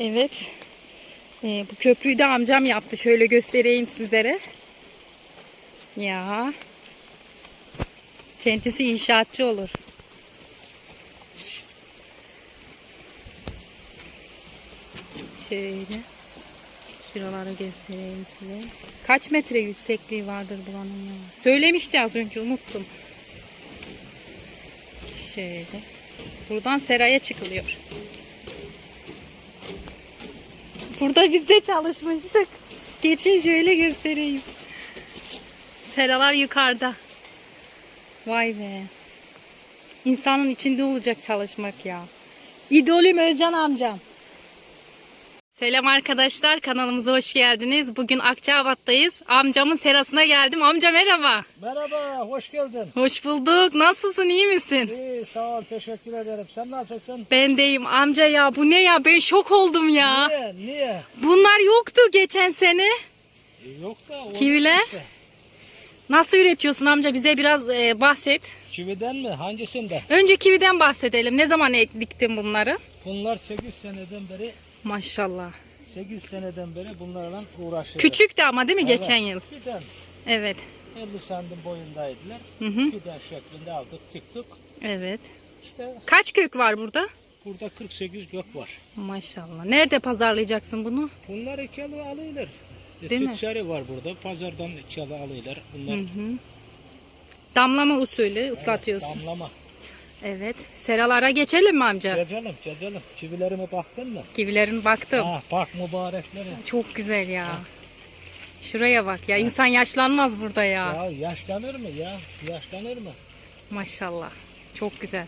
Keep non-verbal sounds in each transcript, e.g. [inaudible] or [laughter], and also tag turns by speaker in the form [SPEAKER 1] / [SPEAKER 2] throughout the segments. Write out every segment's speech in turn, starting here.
[SPEAKER 1] Evet. Ee, bu köprüyü de amcam yaptı. Şöyle göstereyim sizlere. Ya. Kendisi inşaatçı olur. Şöyle. Şuraları göstereyim size. Kaç metre yüksekliği vardır buranın ya? Söylemişti az önce unuttum. Şöyle. Buradan seraya çıkılıyor. Burada biz de çalışmıştık. Geçin şöyle göstereyim. Seralar yukarıda. Vay be. İnsanın içinde olacak çalışmak ya. İdolüm Özcan amcam. Selam arkadaşlar kanalımıza hoş geldiniz. Bugün Akçabat'tayız. Amcamın serasına geldim. Amca merhaba.
[SPEAKER 2] Merhaba, hoş geldin.
[SPEAKER 1] Hoş bulduk. Nasılsın iyi misin?
[SPEAKER 2] İyi, sağ ol, teşekkür ederim. Sen nasılsın?
[SPEAKER 1] Ben deyim amca ya bu ne ya ben şok oldum ya.
[SPEAKER 2] Niye, niye?
[SPEAKER 1] Bunlar yoktu geçen sene.
[SPEAKER 2] E, Yok da.
[SPEAKER 1] Kiviler?
[SPEAKER 2] işte.
[SPEAKER 1] Nasıl üretiyorsun amca bize biraz e, bahset.
[SPEAKER 2] Kividen mi? Hangisinde?
[SPEAKER 1] Önce kividen bahsedelim. Ne zaman diktin bunları?
[SPEAKER 2] Bunlar 8 seneden beri,
[SPEAKER 1] Maşallah.
[SPEAKER 2] 8 seneden beri bunlarla uğraşıyorum.
[SPEAKER 1] Küçüktü ama değil mi
[SPEAKER 2] Evet.
[SPEAKER 1] geçen yıl?
[SPEAKER 2] Fidan,
[SPEAKER 1] Evet.
[SPEAKER 2] 50 santim boyundaydılar.
[SPEAKER 1] Hı hı.
[SPEAKER 2] Fidan şeklinde aldık, tıktık.
[SPEAKER 1] Evet.
[SPEAKER 2] İşte
[SPEAKER 1] Kaç kök var burada?
[SPEAKER 2] burada 48 gök var.
[SPEAKER 1] Maşallah. Nerede pazarlayacaksın bunu?
[SPEAKER 2] Bunlar ikialı alıyorlar. E,
[SPEAKER 1] Değil mi?
[SPEAKER 2] tüccarı var burada. Pazardan ikialı alıyorlar. Bunlar
[SPEAKER 1] Hı hı. Damlama usulü ıslatıyorsun.
[SPEAKER 2] damlama.
[SPEAKER 1] Evet. Seralara geçelim mi amca?
[SPEAKER 2] Gezelim, gezelim. Kivilerime baktın mı?
[SPEAKER 1] Kivilerin baktım.
[SPEAKER 2] Ha, bak mübarekleri.
[SPEAKER 1] Çok güzel ya. Şuraya bak ya. insan yaşlanmaz burada ya.
[SPEAKER 2] Ya yaşlanır mı ya? Yaşlanır mı?
[SPEAKER 1] Maşallah. Çok güzel.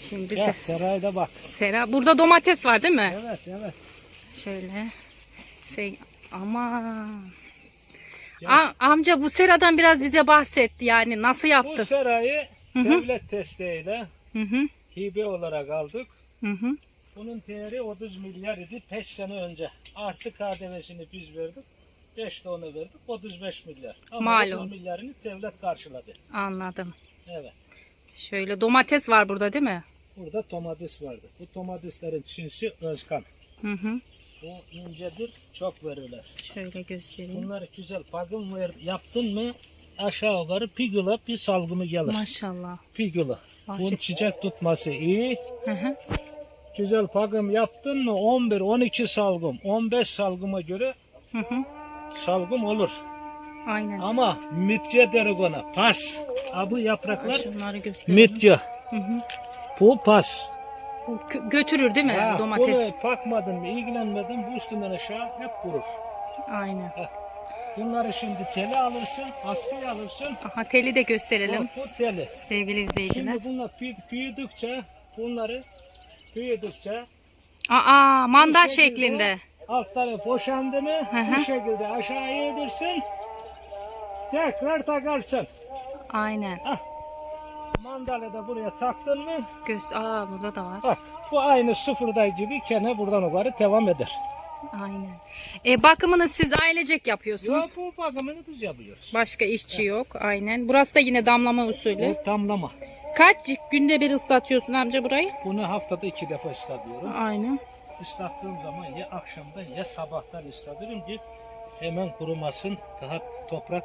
[SPEAKER 1] Şimdi
[SPEAKER 2] Ya
[SPEAKER 1] se-
[SPEAKER 2] sarayda bak.
[SPEAKER 1] sera. Burada domates var değil mi?
[SPEAKER 2] Evet evet.
[SPEAKER 1] Şöyle. Şey, ama. A- amca bu seradan biraz bize bahsetti yani nasıl
[SPEAKER 2] Bu
[SPEAKER 1] yaptı?
[SPEAKER 2] sarayı
[SPEAKER 1] hı.
[SPEAKER 2] devlet desteğiyle
[SPEAKER 1] Hı hı.
[SPEAKER 2] hibe olarak aldık.
[SPEAKER 1] Hı hı.
[SPEAKER 2] Bunun değeri 30 milyar idi 5 sene önce. Artı KDV'sini biz verdik. 5 de ona verdik. 35 milyar. Ama
[SPEAKER 1] Malum.
[SPEAKER 2] 30 milyarını devlet karşıladı.
[SPEAKER 1] Anladım.
[SPEAKER 2] Evet.
[SPEAKER 1] Şöyle domates var burada değil mi?
[SPEAKER 2] Burada domates vardı. Bu domateslerin cinsi özkan.
[SPEAKER 1] Hı hı.
[SPEAKER 2] Bu incedir, çok verirler.
[SPEAKER 1] Şöyle göstereyim.
[SPEAKER 2] Bunları güzel bakım ver, yaptın mı aşağı yukarı pigula bir salgımı gelir.
[SPEAKER 1] Maşallah.
[SPEAKER 2] Pigula. Bunun çiçek tutması iyi.
[SPEAKER 1] Hı hı.
[SPEAKER 2] Güzel bakım yaptın mı 11, 12 salgım, 15 salgıma göre
[SPEAKER 1] Hı hı.
[SPEAKER 2] salgım olur.
[SPEAKER 1] Aynen.
[SPEAKER 2] Ama mitçe derik ona. Pas. Ha bu yapraklar mitçe.
[SPEAKER 1] Hı hı.
[SPEAKER 2] Bu pas.
[SPEAKER 1] Bu kö- götürür değil mi
[SPEAKER 2] Ha,
[SPEAKER 1] domates?
[SPEAKER 2] Bunu bakmadın mı, ilgilenmedin bu üstünden aşağı hep kurur.
[SPEAKER 1] Aynen.
[SPEAKER 2] Bunları şimdi teli alırsın, askıya alırsın.
[SPEAKER 1] Aha teli de gösterelim
[SPEAKER 2] Bu, bu teli.
[SPEAKER 1] sevgili izleyiciler.
[SPEAKER 2] Şimdi bunlar büyü- büyüdükçe bunları büyüdükçe
[SPEAKER 1] Aa mandal
[SPEAKER 2] Bu şekilde
[SPEAKER 1] şeklinde.
[SPEAKER 2] altları boşandı mı
[SPEAKER 1] hı.
[SPEAKER 2] bu şekilde aşağıya edirsin. Tekrar takarsın.
[SPEAKER 1] Aynen.
[SPEAKER 2] Mandalı da buraya taktın mı
[SPEAKER 1] Göster. Aa burada da var.
[SPEAKER 2] bak bu aynı sıfırda gibi kene buradan yukarı devam eder.
[SPEAKER 1] Aynen. E, bakımını siz ailecek yapıyorsunuz.
[SPEAKER 2] Yok bu bakımını biz yapıyoruz.
[SPEAKER 1] Başka işçi yok. Aynen. Burası da yine damlama usulü.
[SPEAKER 2] Bu damlama.
[SPEAKER 1] Kaç günde bir ıslatıyorsun amca burayı?
[SPEAKER 2] Bunu haftada iki defa ıslatıyorum.
[SPEAKER 1] Aynen.
[SPEAKER 2] Islattığım zaman ya akşamdan ya sabahtan ıslatıyorum ki hemen kurumasın. Daha toprak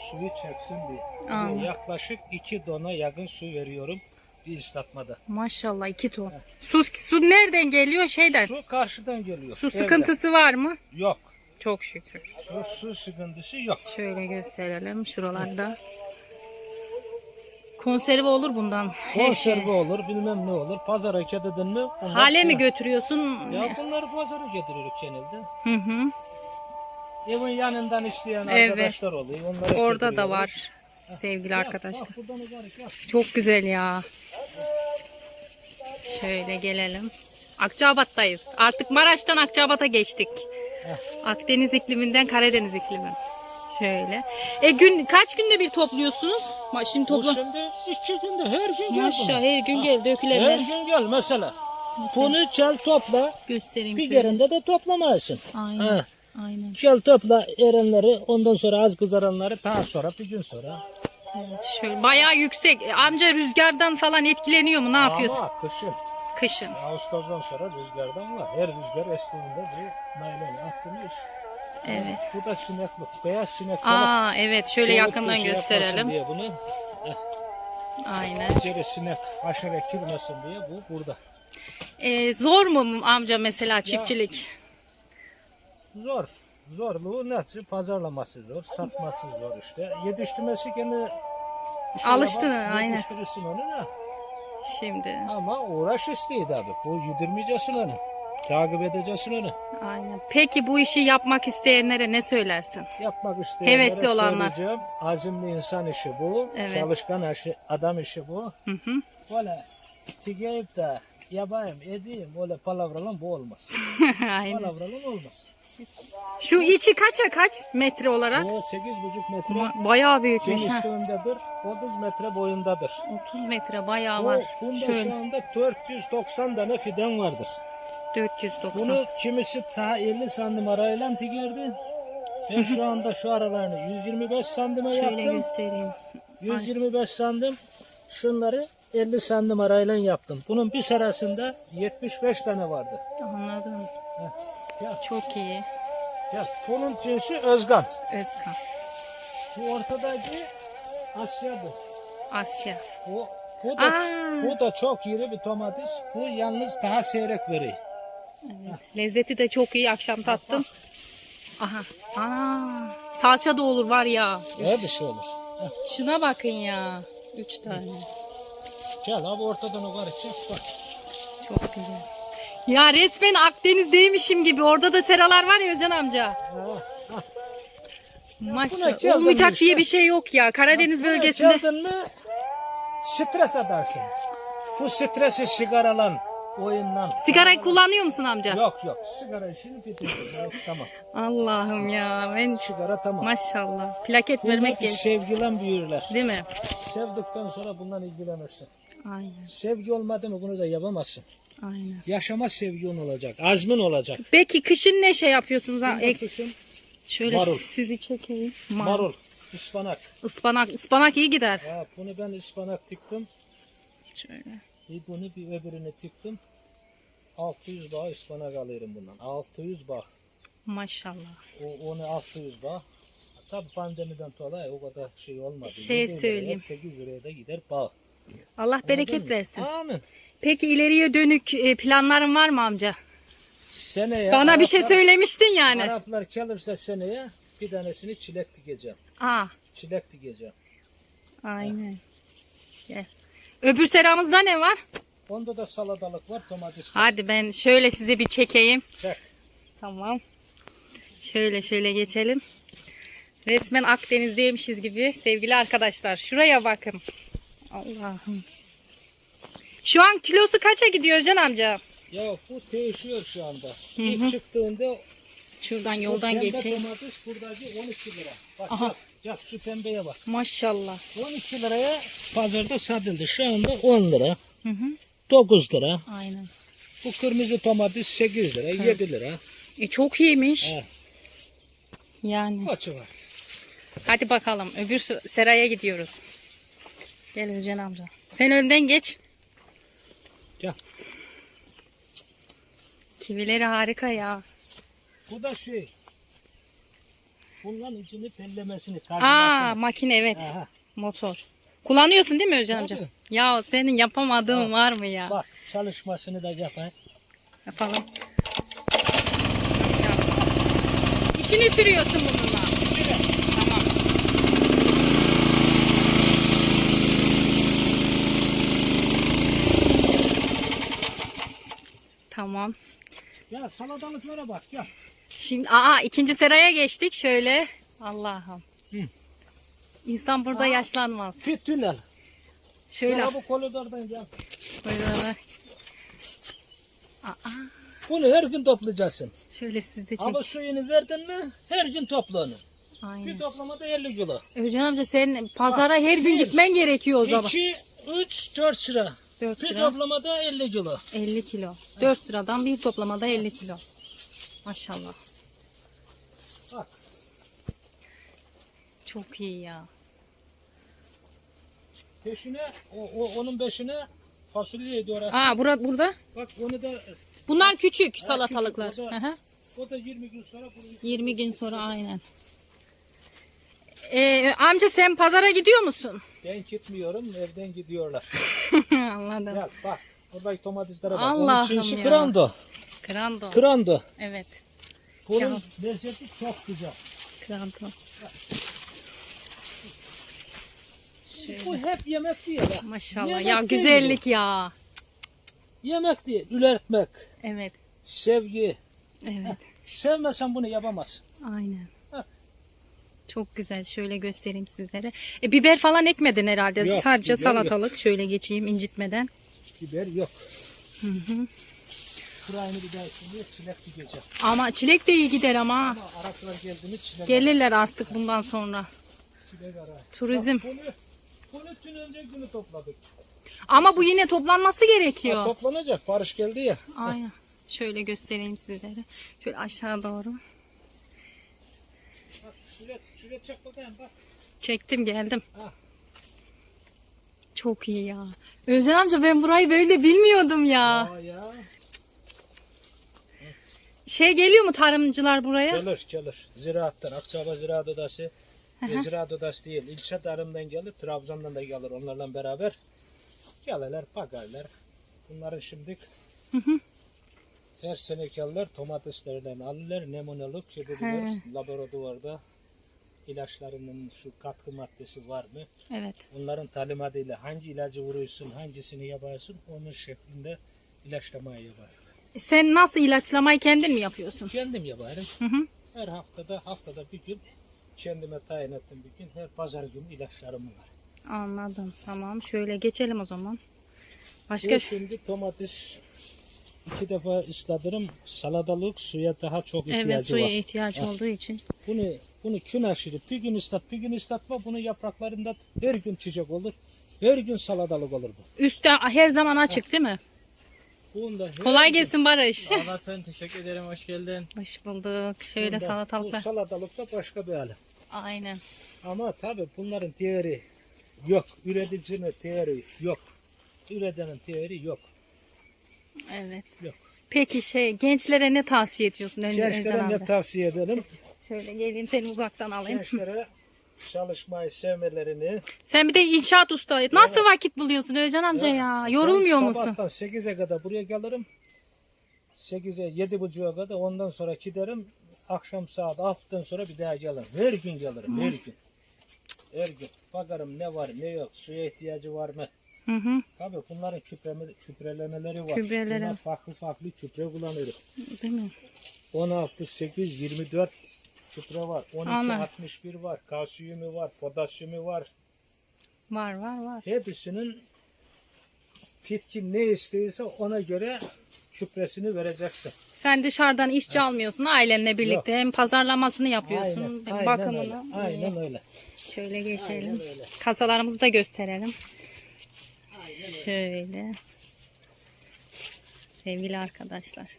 [SPEAKER 2] suyu çeksin diye.
[SPEAKER 1] Anladım.
[SPEAKER 2] Yaklaşık iki dona yakın su veriyorum bir ıslatmada.
[SPEAKER 1] Maşallah iki ton. Su, su nereden geliyor? Şeyden. Su,
[SPEAKER 2] Su karşıdan geliyor. evden.
[SPEAKER 1] sıkıntısı var mı?
[SPEAKER 2] Yok.
[SPEAKER 1] Çok şükür.
[SPEAKER 2] Su, su sıkıntısı yok.
[SPEAKER 1] Şöyle gösterelim şuralarda. Konserve olur bundan. Her şey.
[SPEAKER 2] Konserve olur bilmem ne olur. Pazara kededin mi? bunlar-
[SPEAKER 1] Hale mi götürüyorsun?
[SPEAKER 2] Ya bunları pazara getiriyoruz genelde.
[SPEAKER 1] Hı hı.
[SPEAKER 2] Evin yanından isteyen
[SPEAKER 1] Evet.
[SPEAKER 2] arkadaşlar oluyor. Onlara
[SPEAKER 1] Orada da var sevgili arkadaşlar.
[SPEAKER 2] Bak buradan mübarek yap.
[SPEAKER 1] Çok güzel ya. Şöyle gelelim. Akçabat'tayız. Artık Maraş'tan Akçabat'a geçtik. Akdeniz ikliminden Karadeniz iklimi. Şöyle. E gün kaç günde bir topluyorsunuz? Ma- Şimdi
[SPEAKER 2] Bu
[SPEAKER 1] topla.
[SPEAKER 2] şimdi iki günde her gün gel
[SPEAKER 1] Maşallah
[SPEAKER 2] buna.
[SPEAKER 1] her gün gel
[SPEAKER 2] Her
[SPEAKER 1] dökülenler.
[SPEAKER 2] gün gel mesela. Bunu çel topla.
[SPEAKER 1] Göstereyim
[SPEAKER 2] Bir
[SPEAKER 1] şöyle.
[SPEAKER 2] yerinde de toplamayasın.
[SPEAKER 1] Aynen.
[SPEAKER 2] Ha.
[SPEAKER 1] Aynen.
[SPEAKER 2] Çel topla erenleri ondan sonra az kızaranları daha sonra bir gün sonra.
[SPEAKER 1] Evet, şöyle bayağı yüksek. Amca rüzgardan falan etkileniyor mu? Ne yapıyorsun?
[SPEAKER 2] Ama kışın.
[SPEAKER 1] Kışın.
[SPEAKER 2] Ağustos'tan sonra rüzgardan var. Her rüzgar estiğinde bu naylonu attım iş.
[SPEAKER 1] Evet.
[SPEAKER 2] Bu da sineklik. Beyaz sinekler.
[SPEAKER 1] Aa evet şöyle
[SPEAKER 2] Soğuk
[SPEAKER 1] yakından gösterelim.
[SPEAKER 2] Diye bunu
[SPEAKER 1] Aynen.
[SPEAKER 2] içeri sinek haşere girmesin diye bu burada.
[SPEAKER 1] Ee, zor mu amca mesela çiftçilik?
[SPEAKER 2] Zor. Zorluğu nasıl? Pazarlaması zor, satması zor işte. Yetiştirmesi bir şeye
[SPEAKER 1] Alıştın,
[SPEAKER 2] bak,
[SPEAKER 1] aynen.
[SPEAKER 2] Yetiştirirsin onu da.
[SPEAKER 1] Şimdi.
[SPEAKER 2] Ama uğraş isteği tabi. Bu yedirmeyeceksin onu. Takip edeceksin onu.
[SPEAKER 1] Aynen. Peki bu işi yapmak isteyenlere ne söylersin?
[SPEAKER 2] Yapmak isteyenlere
[SPEAKER 1] Hevesli olanlar.
[SPEAKER 2] söyleyeceğim. Azimli insan işi bu.
[SPEAKER 1] Evet.
[SPEAKER 2] Çalışkan işi, adam işi bu.
[SPEAKER 1] Hı hı.
[SPEAKER 2] Böyle tigeyip de yapayım, edeyim, öyle palavralan bu olmaz. [laughs]
[SPEAKER 1] Aynen.
[SPEAKER 2] palavralan olmaz.
[SPEAKER 1] Şu içi kaça kaç metre olarak?
[SPEAKER 2] Bu 8,5 metre
[SPEAKER 1] Bayağı büyükmüş
[SPEAKER 2] genişliğindedir, 30 metre boyundadır.
[SPEAKER 1] 30 metre bayağı
[SPEAKER 2] Bu,
[SPEAKER 1] var.
[SPEAKER 2] bunda
[SPEAKER 1] Şöyle
[SPEAKER 2] şu anda 490 tane fidan vardır.
[SPEAKER 1] 490.
[SPEAKER 2] Bunu kimisi daha 50 santim arayla tigerdi. Ben şu anda şu aralarını 125 santime
[SPEAKER 1] Şöyle
[SPEAKER 2] yaptım.
[SPEAKER 1] göstereyim.
[SPEAKER 2] 125 santim şunları 50 santim arayla yaptım. Bunun bir arasında 75 tane vardı.
[SPEAKER 1] Anladım.
[SPEAKER 2] Heh,
[SPEAKER 1] Çok iyi.
[SPEAKER 2] gel. Bunun cinsi Özgan.
[SPEAKER 1] Özkan.
[SPEAKER 2] Bu ortadaki Asya'dır.
[SPEAKER 1] Asya.
[SPEAKER 2] Bu, bu da,
[SPEAKER 1] Aa.
[SPEAKER 2] bu da çok iri bir domates. Bu yalnız daha seyrek veriyor.
[SPEAKER 1] Evet. Lezzeti de çok iyi. Akşam tattım. Aha. Ana. Salça da olur var ya.
[SPEAKER 2] Öyle bir şey olur. Heh,
[SPEAKER 1] Şuna bakın ya. Üç tane.
[SPEAKER 2] Gel abi ortadan o karı çek bak.
[SPEAKER 1] Çok güzel. Ya resmen Akdeniz'deymişim gibi. Orada da seralar var ya Özcan amca. Maşallah. Olmayacak diye bir şey yok ya. Karadeniz bölgesinde.
[SPEAKER 2] Geldin mi stres adarsın. Bu stresi sigaralan oyundan.
[SPEAKER 1] Sigarayı kullanıyor musun amca?
[SPEAKER 2] Yok yok sigara işini bitirdim. Tamam.
[SPEAKER 1] Allah'ım ya. Ben
[SPEAKER 2] Sigara tamam.
[SPEAKER 1] maşallah. Plaket
[SPEAKER 2] Bunlar
[SPEAKER 1] vermek
[SPEAKER 2] bir
[SPEAKER 1] gerek.
[SPEAKER 2] sevgilen büyürler.
[SPEAKER 1] Değil mi?
[SPEAKER 2] Sevdikten sonra bundan ilgilenirsin.
[SPEAKER 1] Aynen.
[SPEAKER 2] Sevgi olmadı mı bunu da yapamazsın.
[SPEAKER 1] Aynen.
[SPEAKER 2] Yaşama sevgin olacak, azmin olacak.
[SPEAKER 1] Peki kışın ne şey yapıyorsunuz? Ha? Ek-
[SPEAKER 2] Kışın
[SPEAKER 1] Şöyle
[SPEAKER 2] Marul.
[SPEAKER 1] sizi çekeyim. Mar-
[SPEAKER 2] marul, ıspanak.
[SPEAKER 1] Ispanak. Ispanak iyi gider.
[SPEAKER 2] Ha, bunu ben ıspanak diktim.
[SPEAKER 1] Şöyle.
[SPEAKER 2] Bir bunu bir öbürünü diktim. 600 bağ ıspanak alıyorum bundan. 600 bağ.
[SPEAKER 1] Maşallah.
[SPEAKER 2] O, onu 600 bağ. Tabi pandemiden dolayı o kadar şey olmadı.
[SPEAKER 1] Şey
[SPEAKER 2] Yedi liraya,
[SPEAKER 1] söyleyeyim.
[SPEAKER 2] 8 liraya da gider bağ.
[SPEAKER 1] Allah bereket versin.
[SPEAKER 2] Amin.
[SPEAKER 1] Peki ileriye dönük e, planların var mı amca?
[SPEAKER 2] Seneye
[SPEAKER 1] Bana bir şey
[SPEAKER 2] Araplar-
[SPEAKER 1] söylemiştin yani.
[SPEAKER 2] Araplar gelirse seneye bir tanesini çilek dikeceğim.
[SPEAKER 1] Aa,
[SPEAKER 2] Çilek dikeceğim.
[SPEAKER 1] aynen. Gel. Öbür seramızda ne var?
[SPEAKER 2] Onda da salatalık var, domates. var.
[SPEAKER 1] Hadi ben şöyle size bir çekeyim.
[SPEAKER 2] Çek.
[SPEAKER 1] Tamam. Şöyle şöyle geçelim. Resmen Akdeniz'deymişiz gibi sevgili arkadaşlar. Şuraya bakın. Allah'ım. Şu an kilosu kaça gidiyor Can amca?
[SPEAKER 2] Ya bu değişiyor şu anda. İlk çıktığında
[SPEAKER 1] Şuradan yoldan geçeyim.
[SPEAKER 2] domates buradaki 12 lira. Bak
[SPEAKER 1] Aha.
[SPEAKER 2] yap, yap şu pembeye bak.
[SPEAKER 1] Maşallah.
[SPEAKER 2] 12 liraya pazarda satıldı. Şu anda 10 lira,
[SPEAKER 1] Hı hı.
[SPEAKER 2] 9 lira.
[SPEAKER 1] Aynen.
[SPEAKER 2] Bu kırmızı domates 8 lira, 7 lira.
[SPEAKER 1] E çok iyiymiş.
[SPEAKER 2] He,
[SPEAKER 1] Yani.
[SPEAKER 2] açı var.
[SPEAKER 1] Hadi bakalım öbür seraya gidiyoruz. Gel Özcan amca. Sen önden geç. Kivileri harika ya.
[SPEAKER 2] Bu da şey. Bunların içini pellemesini,
[SPEAKER 1] Aa
[SPEAKER 2] kazımasını.
[SPEAKER 1] makine evet.
[SPEAKER 2] Aha,
[SPEAKER 1] Motor. Kullanıyorsun değil mi Özcan amca?
[SPEAKER 2] Tabii.
[SPEAKER 1] Ya senin yapamadığın var mı ya?
[SPEAKER 2] bak çalışmasını da yapayım.
[SPEAKER 1] Yapalım. Maşallah. İçini sürüyorsun bununla. Tamam. Tamam.
[SPEAKER 2] Ya salatalıklara bak ya.
[SPEAKER 1] Şimdi aa ikinci seraya geçtik şöyle. Allah'ım.
[SPEAKER 2] Hı.
[SPEAKER 1] İnsan burada yaşlanmaz.
[SPEAKER 2] Bir tünel.
[SPEAKER 1] Şöyle
[SPEAKER 2] Ya bu koridordan gel.
[SPEAKER 1] böyle. Aa,
[SPEAKER 2] Bunu her gün toplayacaksın.
[SPEAKER 1] şöyle siz de çek.
[SPEAKER 2] Ama suyunu verdin mi her gün topla onu.
[SPEAKER 1] Aynen.
[SPEAKER 2] Bir toplamada 50 kilo.
[SPEAKER 1] Özcan amca sen pazara her gün
[SPEAKER 2] bir,
[SPEAKER 1] gitmen gerekiyor o zaman.
[SPEAKER 2] 2, 3, 4 lira.
[SPEAKER 1] 4
[SPEAKER 2] Bir toplamada 50 kilo.
[SPEAKER 1] 50 kilo. 4 sıradan bir toplamada 50 kilo. Maşallah.
[SPEAKER 2] Bak.
[SPEAKER 1] Çok iyi ya.
[SPEAKER 2] Peşine, o, o- onun peşine fasulyeydi orası.
[SPEAKER 1] Aa burada burada.
[SPEAKER 2] Bak onu da
[SPEAKER 1] Bunlar küçük salatalıklar.
[SPEAKER 2] küçük, o da-
[SPEAKER 1] Hı hı.
[SPEAKER 2] o da 20 gün sonra bunu
[SPEAKER 1] 20 gün sonra aynen. Ee, amca sen pazara gidiyor musun?
[SPEAKER 2] Ben gitmiyorum evden gidiyorlar. [laughs]
[SPEAKER 1] Anladım.
[SPEAKER 2] Bak bak buradaki domateslere bak.
[SPEAKER 1] Allah'ım
[SPEAKER 2] Onun cinsi
[SPEAKER 1] ya.
[SPEAKER 2] krando.
[SPEAKER 1] Krando.
[SPEAKER 2] Krando.
[SPEAKER 1] Evet.
[SPEAKER 2] Bunun
[SPEAKER 1] Ya.
[SPEAKER 2] lezzeti çok güzel.
[SPEAKER 1] Krando.
[SPEAKER 2] Bu hep yemek değil. ha.
[SPEAKER 1] Maşallah.
[SPEAKER 2] Yemek
[SPEAKER 1] ya
[SPEAKER 2] değil
[SPEAKER 1] güzellik ya.
[SPEAKER 2] Yemek değil. Üretmek.
[SPEAKER 1] Evet.
[SPEAKER 2] Sevgi.
[SPEAKER 1] Evet.
[SPEAKER 2] Sevmesen bunu yapamazsın.
[SPEAKER 1] Aynen. Çok güzel. Şöyle göstereyim sizlere. E, biber falan ekmedin herhalde.
[SPEAKER 2] Yok,
[SPEAKER 1] Sadece
[SPEAKER 2] biber
[SPEAKER 1] salatalık. Şöyle geçeyim incitmeden.
[SPEAKER 2] Biber yok.
[SPEAKER 1] Hı hı.
[SPEAKER 2] Kurayını bir daha şimdi çilek dikeceğim.
[SPEAKER 1] Ama çilek de iyi gider ama.
[SPEAKER 2] Ama Araplar geldi mi çilek
[SPEAKER 1] Gelirler artık bundan sonra.
[SPEAKER 2] çilek arar.
[SPEAKER 1] Turizm.
[SPEAKER 2] Bak bunu tüm önce günü topladık.
[SPEAKER 1] Ama bu yine toplanması
[SPEAKER 2] Ha,
[SPEAKER 1] gerekiyor.
[SPEAKER 2] toplanacak. Barış geldi ya.
[SPEAKER 1] Aynen. Şöyle göstereyim sizlere. Şöyle aşağı doğru.
[SPEAKER 2] Bak şuraya, çek bakayım bak.
[SPEAKER 1] Çektim geldim.
[SPEAKER 2] Ha.
[SPEAKER 1] Çok iyi ya. Özcan amca ben burayı böyle bilmiyordum ya.
[SPEAKER 2] Aa ya.
[SPEAKER 1] Şey geliyor mu tarımcılar buraya?
[SPEAKER 2] Gelir gelir. Ziraattan. Akçaba Ziraat Odası. E, Ziraat Odası değil. İlçe tarımdan gelir. Trabzon'dan da gelir onlarla beraber. Gelirler bakarlar. Bunların şimdi her sene gelirler domateslerden alırlar. Nemonalık gidiyorlar.
[SPEAKER 1] He.
[SPEAKER 2] Laboratuvarda ilaçlarının şu katkı maddesi var mı?
[SPEAKER 1] Evet.
[SPEAKER 2] Onların talimatıyla hangi ilacı vuruyorsun, hangisini yaparsın onun şeklinde ilaçlamayı yapar.
[SPEAKER 1] E Sen nasıl ilaçlamayı kendin mi yapıyorsun?
[SPEAKER 2] Kendim yaparım.
[SPEAKER 1] Hı hı.
[SPEAKER 2] Her haftada haftada bir gün kendime tayin ettim bir gün. Her pazar günü ilaçlarım var.
[SPEAKER 1] Anladım. Tamam. Şöyle geçelim o zaman. Başka
[SPEAKER 2] Bu şimdi domates iki defa ıslatırım. Salatalık suya daha çok ihtiyacı
[SPEAKER 1] evet suya
[SPEAKER 2] var.
[SPEAKER 1] ihtiyaç
[SPEAKER 2] Ha.
[SPEAKER 1] olduğu için.
[SPEAKER 2] Bunu bunu gün aşırı bir gün ıslat bir gün ıslatma bunun yapraklarında her gün çiçek olur. Her gün salatalık olur bu.
[SPEAKER 1] Üstte her zaman açık değil mi?
[SPEAKER 2] Bunda
[SPEAKER 1] Kolay
[SPEAKER 2] gün-
[SPEAKER 1] gelsin Barış.
[SPEAKER 3] Allah sen teşekkür ederim hoş geldin.
[SPEAKER 1] Hoş bulduk. Şöyle
[SPEAKER 2] bunda- Bu salatalık da başka bir alem.
[SPEAKER 1] Aynen.
[SPEAKER 2] Ama tabii bunların değeri yok. Üreticinin değeri yok. Üretenin değeri yok.
[SPEAKER 1] Evet.
[SPEAKER 2] Yok.
[SPEAKER 1] Peki şey gençlere ne tavsiye ediyorsun
[SPEAKER 2] Gençlere ne tavsiye edelim?
[SPEAKER 1] Şöyle geleyim seni uzaktan alayım.
[SPEAKER 2] Gençlere çalışmayı sevmelerini.
[SPEAKER 1] Sen bir de inşaat usta. Nasıl vakit buluyorsun Özcan amca ya? Yorulmuyor
[SPEAKER 2] ben
[SPEAKER 1] musun?
[SPEAKER 2] Sabahtan 8'e kadar buraya gelirim. 8'e 7.30'a kadar ondan sonra giderim. Akşam saat 6'dan sonra bir daha gelirim. Her gün gelirim. Her gün. Her gün. Bakarım ne var ne yok. Suya ihtiyacı var mı?
[SPEAKER 1] Hı hı.
[SPEAKER 2] Tabii bunların küpreme, küprelemeleri var.
[SPEAKER 1] Kübreleri.
[SPEAKER 2] Bunlar farklı farklı küpre kullanıyoruz.
[SPEAKER 1] Değil mi?
[SPEAKER 2] 16, 8, 24 küpre var. 12,
[SPEAKER 1] Anladım.
[SPEAKER 2] 61 var. Kalsiyumu var. Potasyumu var.
[SPEAKER 1] Var var var.
[SPEAKER 2] Hepsinin bitki ne istiyorsa ona göre küpresini vereceksin.
[SPEAKER 1] Sen dışarıdan işçi almıyorsun ailenle birlikte. Hem pazarlamasını yapıyorsun.
[SPEAKER 2] Aynen,
[SPEAKER 1] hem
[SPEAKER 2] aynen
[SPEAKER 1] bakımını.
[SPEAKER 2] öyle. Aynen öyle.
[SPEAKER 1] Şöyle geçelim.
[SPEAKER 2] Aynen öyle.
[SPEAKER 1] Kasalarımızı da gösterelim. Şöyle. Sevgili arkadaşlar.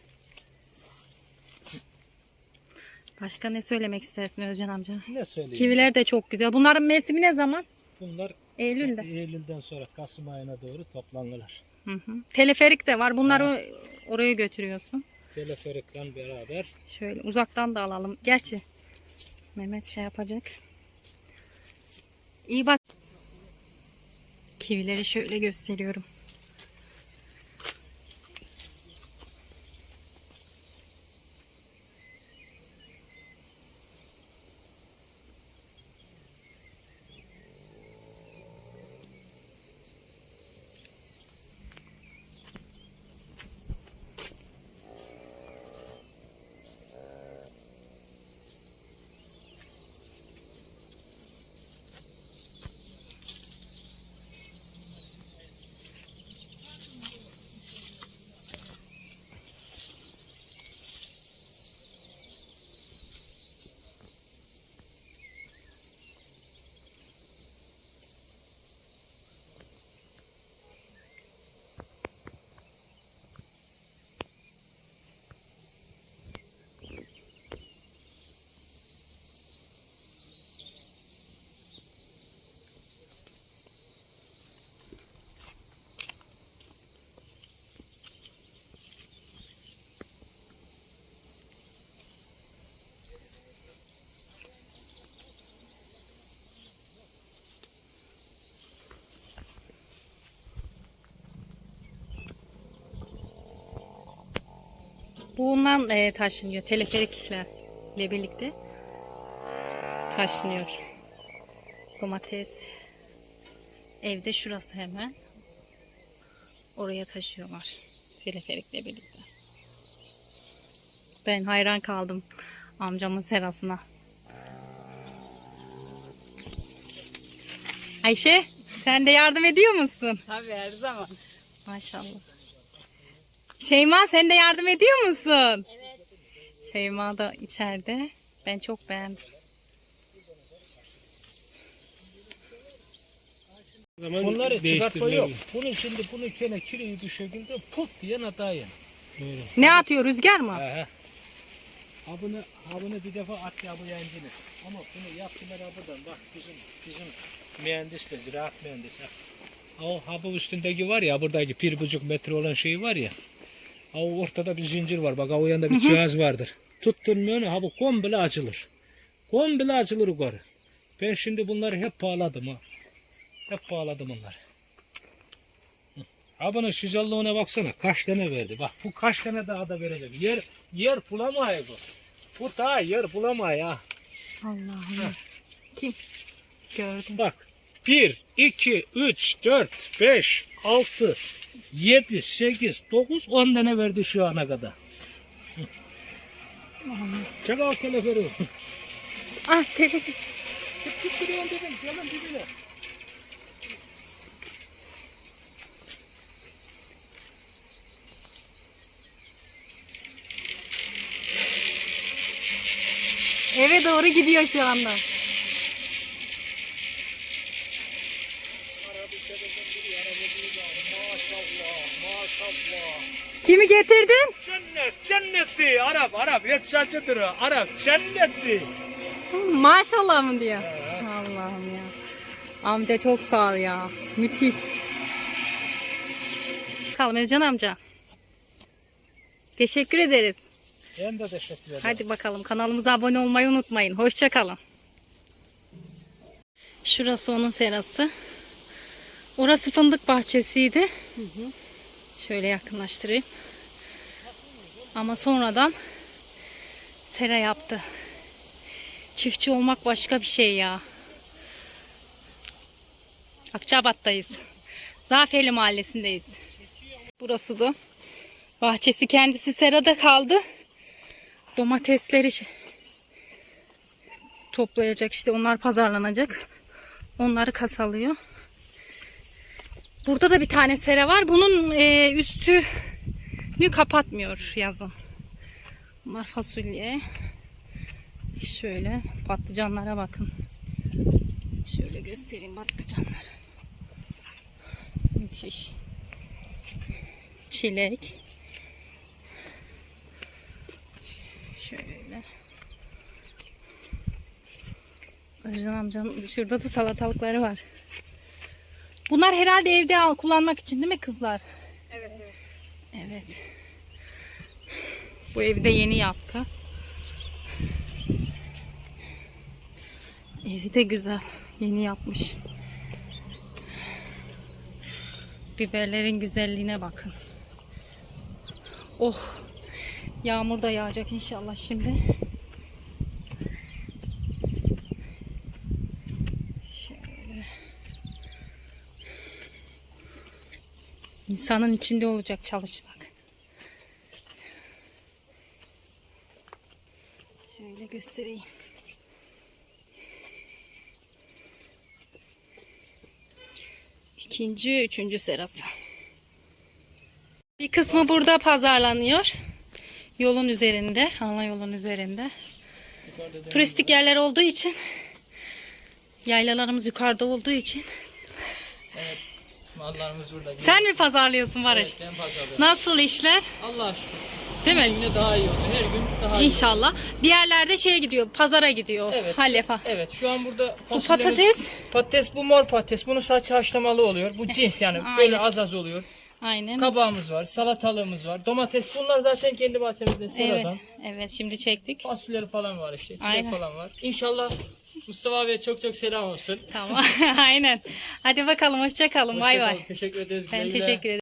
[SPEAKER 1] Başka ne söylemek istersin Özcan amca?
[SPEAKER 2] Ne söyleyeyim?
[SPEAKER 1] Kiviler de çok güzel. Bunların mevsimi ne zaman?
[SPEAKER 2] Bunlar
[SPEAKER 1] Eylül'de.
[SPEAKER 2] Eylül'den sonra Kasım ayına doğru toplanırlar.
[SPEAKER 1] Hı hı. Teleferik de var. Bunları oraya götürüyorsun.
[SPEAKER 2] Teleferikle beraber
[SPEAKER 1] Şöyle uzaktan da alalım. Gerçi Mehmet şey yapacak. İyi bak. Kivileri şöyle gösteriyorum. Bundan e, taşınıyor. Teleferikle birlikte taşınıyor. Domates. Evde şurası hemen. Oraya taşıyorlar. Teleferikle birlikte. Ben hayran kaldım amcamın serasına. Ayşe sen de yardım ediyor musun?
[SPEAKER 4] Tabii her zaman.
[SPEAKER 1] Maşallah. Şeyma sen de yardım ediyor musun? Evet. Şeyma da içeride. Ben çok beğendim.
[SPEAKER 5] zaman
[SPEAKER 2] Bunları çıkartma yok. Bunu şimdi bunu kene bir şekilde put diye atayın.
[SPEAKER 1] Ne atıyor rüzgar mı?
[SPEAKER 2] He. Ha bunu, ha bunu bir defa at ya bu yancını. Ama bunu yaptılar ha buradan. Bak bizim bizim mühendis de ziraat mühendisi. Ha O ha bu üstündeki var ya buradaki bir buçuk metre olan şey var ya. Ha ortada bir zincir var. Bak ha o yanda bir cihaz vardır. Tuttun mu onu ha bu komple açılır. Komple açılır yukarı. Ben şimdi bunları hep bağladım ha. Hep bağladım onları. Ha bunun şizallığına baksana. Kaç tane verdi. Bak bu kaç tane daha da verecek. Yer yer bulamay bu. Bu daha yer bulamay ha.
[SPEAKER 1] Allah'ım. Kim? Gördüm.
[SPEAKER 2] Bak. 1, 2, 3, 4, 5, 6, 7, 8, 9, 10 tane verdi şu ana kadar. Çek al telefonu.
[SPEAKER 1] Ah telefon.
[SPEAKER 2] Tut duruyorsun dedim. Gelin dibine.
[SPEAKER 1] Eve doğru gidiyor şu anda. Getirdin?
[SPEAKER 2] Cennet, cennetli. Arap, Arap. Yetişancıdır o. Arap, cennetli.
[SPEAKER 1] Maşallah mı diyor. Allah'ım ya. Amca çok sağ ol ya. Müthiş. Bakalım Özcan amca. Teşekkür ederiz.
[SPEAKER 2] Ben de teşekkür ederim.
[SPEAKER 1] Hadi bakalım kanalımıza abone olmayı unutmayın. Hoşçakalın. Şurası onun serası. Orası fındık bahçesiydi. Şöyle yakınlaştırayım. Ama sonradan sera yaptı. Çiftçi olmak başka bir şey ya. Akçabat'tayız. Zafiyeli mahallesindeyiz. Burası da bahçesi kendisi serada kaldı. Domatesleri toplayacak işte onlar pazarlanacak. Onları kasalıyor. Burada da bir tane sera var. Bunun e, üstünü kapatmıyor yazın. Bunlar fasulye. Şöyle patlıcanlara bakın. Şöyle göstereyim patlıcanları. Müthiş. Çilek. Şöyle. Özcan amcanın şurada da salatalıkları var. Bunlar herhalde evde al, kullanmak için değil mi kızlar?
[SPEAKER 4] Evet evet.
[SPEAKER 1] Evet. Bu evde yeni yaptı. Evi de güzel. Yeni yapmış. Biberlerin güzelliğine bakın. Oh. Yağmur da yağacak inşallah şimdi. İnsanın içinde olacak çalışmak. Şöyle göstereyim. İkinci, üçüncü serası. Bir kısmı burada pazarlanıyor. Yolun üzerinde, ana yolun üzerinde. Turistik yerler olduğu için, yaylalarımız yukarıda olduğu için.
[SPEAKER 3] Mallarımız burada.
[SPEAKER 1] Sen mi pazarlıyorsun Barış?
[SPEAKER 3] Evet, ben pazarlıyorum.
[SPEAKER 1] Nasıl işler?
[SPEAKER 3] Allah şükür.
[SPEAKER 1] Değil mi?
[SPEAKER 3] Yine daha iyi oldu. Her gün daha iyi.
[SPEAKER 1] İnşallah. Diğerlerde şeye gidiyor, pazara gidiyor.
[SPEAKER 3] Evet.
[SPEAKER 1] Halefa.
[SPEAKER 3] Evet şu an burada
[SPEAKER 1] Bu
[SPEAKER 3] fasulyemiz-
[SPEAKER 1] patates.
[SPEAKER 3] Patates bu mor patates. Bunun saçı haşlamalı oluyor. Bu cins yani [laughs] böyle az az oluyor.
[SPEAKER 1] Aynen.
[SPEAKER 3] Kabağımız var, salatalığımız var. Domates bunlar zaten kendi bahçemizde
[SPEAKER 1] Evet.
[SPEAKER 3] sıradan.
[SPEAKER 1] Evet, şimdi çektik.
[SPEAKER 3] Fasulyeleri falan var işte. Çilek
[SPEAKER 1] Aynen.
[SPEAKER 3] falan var. İnşallah Mustafa abiye çok çok selam olsun.
[SPEAKER 1] Tamam. [laughs] Aynen. Hadi bakalım hoşça kalın. Bay bay.
[SPEAKER 3] Hoşçakalın, Teşekkür ederiz.
[SPEAKER 1] Ben
[SPEAKER 3] güle güle.
[SPEAKER 1] teşekkür ederim.